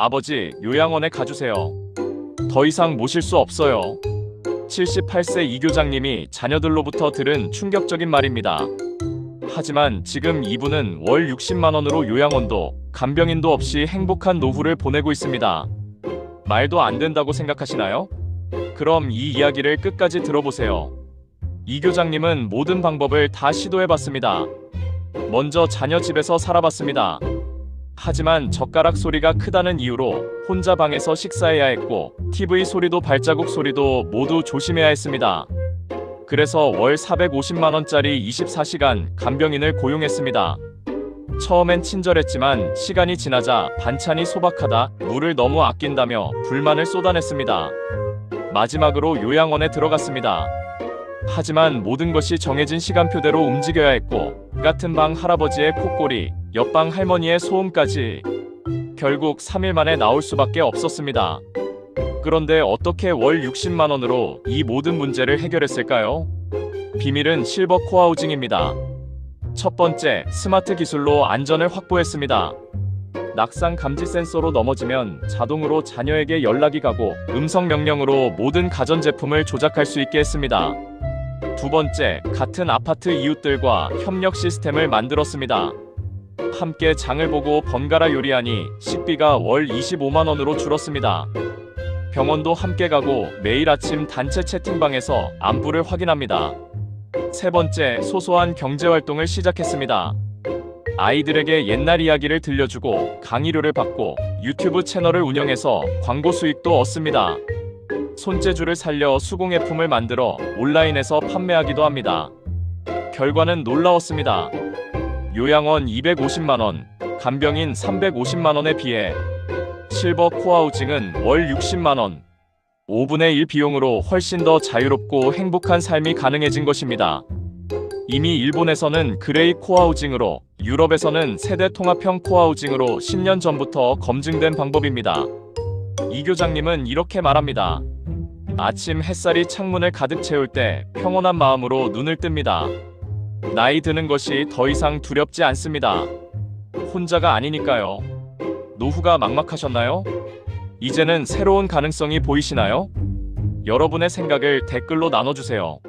아버지, 요양원에 가주세요. 더 이상 모실 수 없어요. 78세 이 교장님이 자녀들로부터 들은 충격적인 말입니다. 하지만 지금 이분은 월 60만 원으로 요양원도 간병인도 없이 행복한 노후를 보내고 있습니다. 말도 안 된다고 생각하시나요? 그럼 이 이야기를 끝까지 들어보세요. 이 교장님은 모든 방법을 다 시도해봤습니다. 먼저 자녀 집에서 살아봤습니다. 하지만 젓가락 소리가 크다는 이유로 혼자 방에서 식사해야 했고 TV 소리도 발자국 소리도 모두 조심해야 했습니다. 그래서 월 450만 원짜리 24시간 간병인을 고용했습니다. 처음엔 친절했지만 시간이 지나자 반찬이 소박하다, 물을 너무 아낀다며 불만을 쏟아냈습니다. 마지막으로 요양원에 들어갔습니다. 하지만 모든 것이 정해진 시간표대로 움직여야 했고 같은 방 할아버지의 콧골이 옆방 할머니의 소음까지 결국 3일 만에 나올 수밖에 없었습니다. 그런데 어떻게 월 60만 원으로 이 모든 문제를 해결했을까요? 비밀은 실버 코하우징입니다. 첫 번째, 스마트 기술로 안전을 확보했습니다. 낙상 감지 센서로 넘어지면 자동으로 자녀에게 연락이 가고 음성 명령으로 모든 가전제품을 조작할 수 있게 했습니다. 두 번째, 같은 아파트 이웃들과 협력 시스템을 만들었습니다. 함께 장을 보고 번갈아 요리하니 식비가 월 25만 원으로 줄었습니다. 병원도 함께 가고 매일 아침 단체 채팅방에서 안부를 확인합니다. 세 번째, 소소한 경제 활동을 시작했습니다. 아이들에게 옛날 이야기를 들려주고 강의료를 받고 유튜브 채널을 운영해서 광고 수익도 얻습니다. 손재주를 살려 수공예품을 만들어 온라인에서 판매하기도 합니다. 결과는 놀라웠습니다. 요양원 250만원, 간병인 350만원에 비해 실버 코하우징은 월 60만원, 5분의 1 비용으로 훨씬 더 자유롭고 행복한 삶이 가능해진 것입니다. 이미 일본에서는 그레이 코하우징으로 유럽에서는 세대 통합형 코하우징으로 10년 전부터 검증된 방법입니다. 이 교장님은 이렇게 말합니다. 아침 햇살이 창문을 가득 채울 때 평온한 마음으로 눈을 뜹니다. 나이 드는 것이 더 이상 두렵지 않습니다. 혼자가 아니니까요. 노후가 막막하셨나요? 이제는 새로운 가능성이 보이시나요? 여러분의 생각을 댓글로 나눠주세요.